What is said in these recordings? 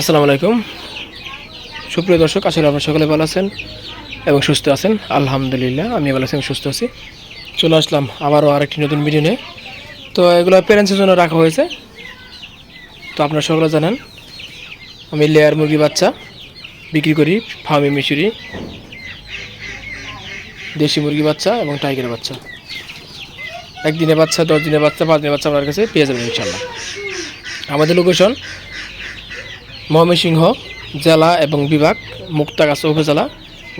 আসসালামু আলাইকুম। সুপ্রিয় দর্শক আসলে আপনারা সকলে ভালো আছেন এবং সুস্থ আছেন। আলহামদুলিল্লাহ আমি ভালো আছি সুস্থ আছি। চলে আসলাম আবারও আরেকটি নতুন ভিডিও নিয়ে। তো এগুলো প্যারেন্টসের জন্য রাখা হয়েছে। তো আপনারা সকলে জানেন, আমি লেয়ার মুরগি বাচ্চা বিক্রি করি ফার্মি মিশুরি। দেশি মুরগি বাচ্চা এবং টাইগার বাচ্চা। একদিনের বাচ্চা দশ দিনের বাচ্চা পাঁচ দিনের বাচ্চা আপনার কাছে পেয়ে যাবেন ইনশাল্লাহ আমাদের লোকেশন ময়মনসিংহ জেলা এবং বিভাগ, মুক্তাগাছা উপজেলা,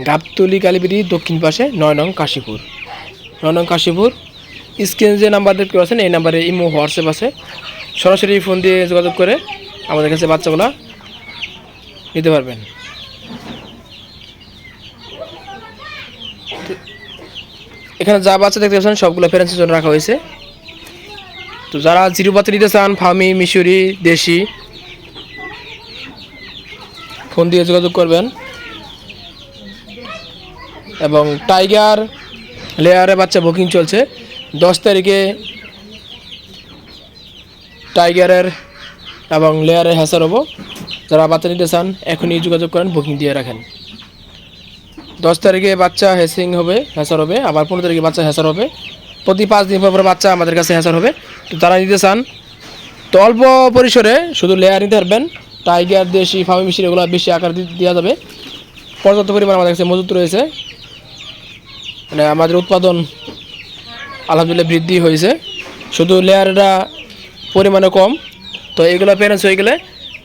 গাবতলি কালীবিড়ি দক্ষিণ পাশে নয় নং কাশীপুর। নয় নং কাশীপুর, স্ক্রিনে যে নাম্বার দেখতে পাচ্ছেন এই নাম্বারে ইমো, হোয়াটসঅ্যাপ আছে। সরাসরি ফোন দিয়ে যোগাযোগ করে আমাদের কাছে বাচ্চাগুলা নিতে পারবেন। এখানে যা বাচ্চা দেখতে পাচ্ছেন, সবগুলো প্যারেন্টসের জন্য রাখা হয়েছে। তো যারা জিরো বাচ্চা নিতে চান, ফার্মি, মিশরি, দেশি ফোন দিয়ে যোগাযোগ করবেন। এবং টাইগার লেয়ারে বাচ্চা বুকিং চলছে। দশ তারিখে টাইগারের এবং লেয়ারে হ্যাসার হব। যারা বাচ্চা নিতে চান, এখনই যোগাযোগ করেন বুকিং দিয়ে রাখেন। দশ তারিখে বাচ্চা হ্যাসিং হবে, হ্যাসার হবে। আবার পনেরো তারিখে বাচ্চা হ্যাসার হবে। প্রতি পাঁচ দিন পর বাচ্চা আমাদের কাছে হ্যাসার হবে। তো তারা নিতে চান, তো অল্প পরিসরে শুধু লেয়ার নিতে পারবেন। টাইগার, দেশি ফার্মি মিশির এগুলো বেশি আকার দেওয়া যাবে। পর্যাপ্ত পরিমাণ আমাদের কাছে মজুত রয়েছে। মানে আমাদের উৎপাদন আলহামদুলিল্লাহ বৃদ্ধি হয়েছে। শুধু লেয়ারটা পরিমাণে কম। তো এগুলো প্যারেন্টস হয়ে গেলে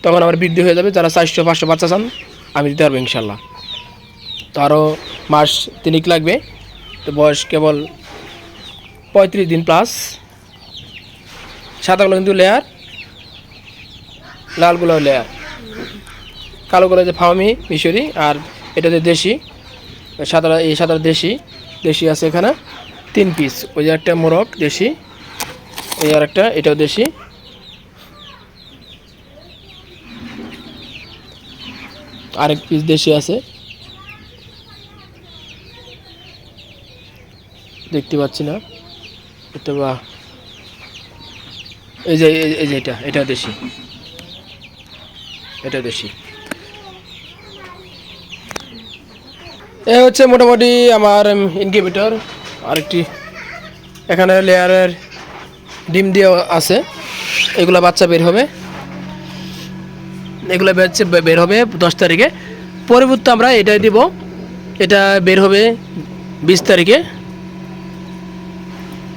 তখন আমার বৃদ্ধি হয়ে যাবে। যারা চারশো, পাঁচশো বাচ্চা চান, আমি দিতে পারব ইনশাল্লাহ তো আরও মাস তিনিক লাগবে। তো বয়স কেবল পঁয়ত্রিশ দিন প্লাস সাদাগুলো কিন্তু লেয়ার লালগুলো লেয়ার কালোগুলো যে ফার্মি মিশরি, আর এটা যে দেশি, সাদা, এই সাদা দেশি দেশি আছে এখানে, তিন পিস ওই একটা মোরগ, দেশি, এই আর একটা এটাও দেশি। আরেক পিস দেশি আছে। দেখতে পাচ্ছি না। এটা বা এই যে এই যে এটা এটা দেশি। এটা দেশি এ হচ্ছে মোটামুটি আমার ইনকিউবেটর আরেকটি এখানে লেয়ারের ডিম দিয়ে আছে। এগুলো বাচ্চা বের হবে। এগুলো বেরছে বের হবে দশ তারিখে। পরবর্তী আমরা এটাই দিব, এটা বের হবে বিশ তারিখে।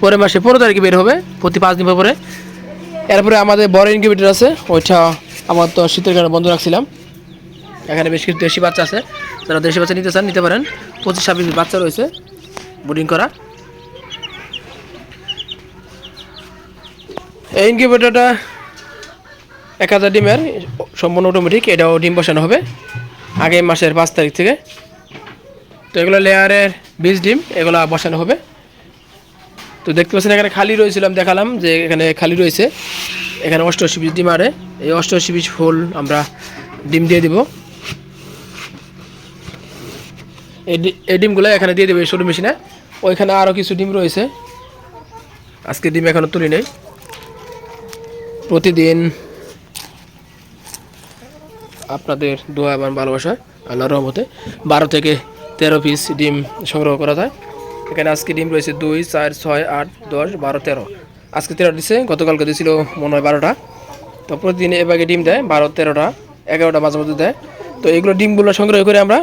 পরের মাসে পনেরো তারিখে বের হবে, প্রতি পাঁচ দিন পরে। এরপরে আমাদের বড় ইনকিউবেটর আছে, ওইটা আমার তো শীতের কারণে বন্ধ রাখছিলাম। এখানে বেশ কিছু দেশি বাচ্চা আছে। যারা দেশি বাচ্চা নিতে চান, নিতে পারেন। পঁচিশ ছাব্বিশ বাচ্চা রয়েছে বোর্ডিং করা। এই ইনকিউবেটরটা এক হাজার ডিমের, সম্পূর্ণ অটোমেটিক এটাও ডিম বসানো হবে আগামী মাসের পাঁচ তারিখ থেকে। তো এগুলো লেয়ারের বীজ ডিম, এগুলো বসানো হবে। তো দেখতে পাচ্ছেন, এখানে খালি রয়েছিলাম দেখালাম যে এখানে খালি রয়েছে। এখানে অষ্টআশি পিস ডিম আরে, এই অষ্টআশি পিস ফুল আমরা ডিম দিয়ে দিব। এই এই ডিমগুলো এখানে দিয়ে দেবে সরু মেশিনে ওইখানে আরও কিছু ডিম রয়েছে। আজকে ডিম এখনও তুলি নেই। প্রতিদিন আপনাদের দোয়া এবং ভালোবাসা আল্লাহ রহমতে বারো থেকে তেরো পিস ডিম সংগ্রহ করা যায়। এখানে আজকে ডিম রয়েছে দুই, চার, ছয়, আট, দশ, বারো, তেরো। আজকে তেরো দিচ্ছে গতকালকে দিয়েছিল মনে হয় বারোটা। তো প্রতিদিন এভাবে ডিম দেয়, বারো, তেরোটা, এগারোটা মাঝে মধ্যে দেয়। তো এগুলো ডিমগুলো সংগ্রহ করে আমরা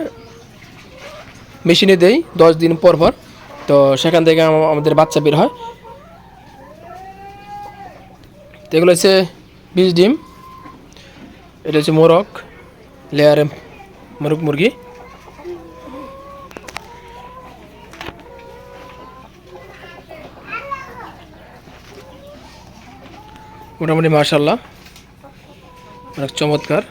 মেশিনে দেই দশ দিন পর পর। তো সেখান থেকে আমাদের বাচ্চা বের হয়। তো এগুলো হচ্ছে বীজ ডিম। এটা হচ্ছে মোরগ, লেয়ারে মোরগ মুরগি। মোটামুটি মার্শাল্লাহ অনেক চমৎকার।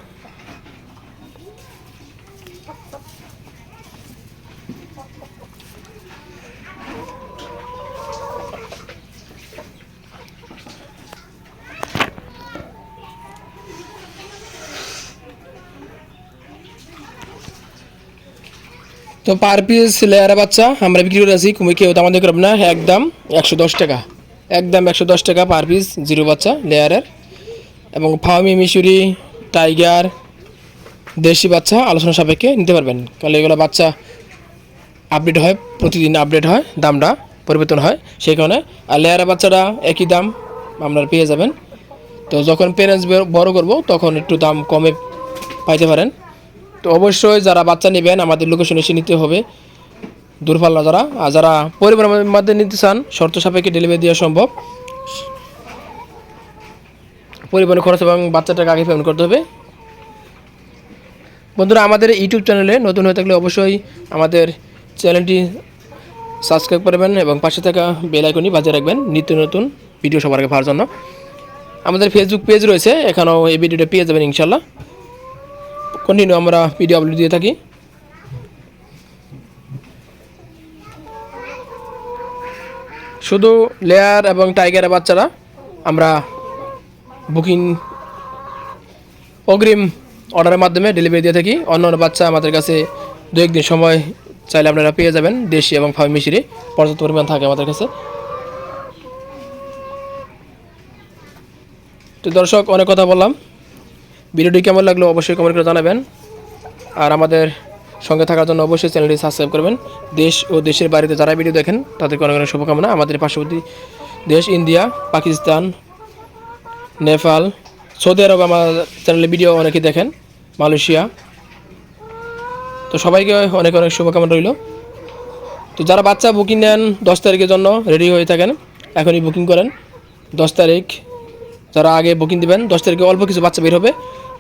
তো পার পিস লেয়ারা বাচ্চা আমরা বিক্রি করে আছি কেউ দাম করব না, একদম একশো দশ টাকা। একদম একশো দশ টাকা পার পিস জিরো বাচ্চা লেয়ারের এবং ফার্মি মিশুরি টাইগার দেশি বাচ্চা, আলোচনা সাপেক্ষে নিতে পারবেন। কারণ এগুলো বাচ্চা আপডেট হয়, প্রতিদিন আপডেট হয়, দামটা পরিবর্তন হয়। সেই কারণে, আর লেয়ারের বাচ্চাটা একই দাম আপনারা পেয়ে যাবেন। তো যখন প্যারেন্টস বড় করব, তখন একটু দাম কমে পাইতে পারেন। তো অবশ্যই যারা বাচ্চা নেবেন, আমাদের লোকেশন এসে নিতে হবে। দূরপাল্লা যারা। আর যারা পরিবারের মধ্যে নিতে চান, শর্ত সাপেক্ষে ডেলিভারি দেওয়া সম্ভব। পরিবহন খরচ এবং বাচ্চাটাকে আগে পেমেন্ট করতে হবে। বন্ধুরা, আমাদের ইউটিউব চ্যানেলে নতুন হয়ে থাকলে অবশ্যই আমাদের চ্যানেলটি সাবস্ক্রাইব করবেন এবং পাশে থাকা বেল আইকনটি বাজিয়ে রাখবেন নিত্য নতুন ভিডিও সবার আগে পাওয়ার জন্য। আমাদের ফেসবুক পেজ রয়েছে, এখানেও এই ভিডিওটা পেয়ে যাবেন ইনশাল্লাহ কন্টিনিউ আমরা ভিডিও আপলোড দিয়ে থাকি। শুধু লেয়ার এবং টাইগারের বাচ্চারা, আমরা বুকিং অগ্রিম অর্ডারের মাধ্যমে ডেলিভারি দিয়ে থাকি। অন্য অন্য বাচ্চা আমাদের কাছে দু একদিন সময় চাইলে আপনারা পেয়ে যাবেন, দেশি এবং ফার্মি মিশিরি, পর্যাপ্ত পরিমাণ থাকে আমাদের কাছে। তো দর্শক, অনেক কথা বললাম। ভিডিওটি কেমন লাগল অবশ্যই কমেন্ট করে জানাবেন। আর আমাদের সঙ্গে থাকার জন্য অবশ্যই চ্যানেলটি সাবস্ক্রাইব করবেন। দেশ ও দেশের বাড়িতে যারা ভিডিও দেখেন, তাদেরকে অনেক অনেক শুভকামনা। আমাদের পার্শ্ববর্তী দেশ India, Pakistan, Nepal, Saudi Arab আমার চ্যানেলে ভিডিও অনেকেই দেখেন, মালয়েশিয়া। তো সবাইকে অনেক অনেক শুভকামনা রইল। তো যারা বাচ্চা বুকিং নেন দশ তারিখের জন্য রেডি হয়ে থাকেন, এখনই বুকিং করেন। দশ তারিখ, যারা আগে বুকিং দিবেন, দশ তারিখে অল্প কিছু বাচ্চা বের হবে।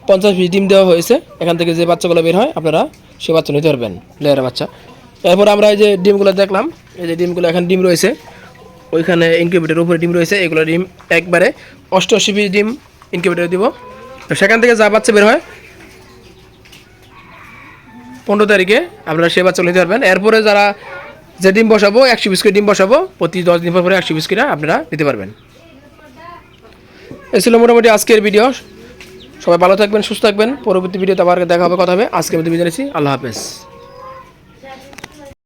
পঞ্চাশ পিস ডিম দেওয়া হয়েছে, এখান থেকে যে বাচ্চাগুলো বের হয়, আপনারা সে বাচ্চা নিতে পারবেন, লেয়ারের বাচ্চা। এরপর আমরা এই যে ডিমগুলো দেখলাম, এই যে ডিমগুলো, এখন ডিম রয়েছে। ওইখানে ইনকিউবেটারের উপরে ডিম রয়েছে, এগুলো ডিম একবারে অষ্টআশি পিস ডিম ইনকিউবেটারে দিব। তো সেখান থেকে যা বাচ্চা বের হয়, পনেরো তারিখে আপনারা সে বাচ্চা নিতে পারবেন। এরপরে যারা যে ডিম বসাবো, একশো বিশ করে ডিম বসাবো, প্রতি দশ দিন পর পরে একশো বিশ করে আপনারা নিতে পারবেন। এ ছিল মোটামুটি আজকের ভিডিও সবাই ভালো থাকবেন, সুস্থ থাকবেন। পরবর্তী ভিডিওতে আবার দেখা হবে, কথা হবে। আজকে মধ্যে বিদায় নিচ্ছি। আল্লাহ হাফেজ।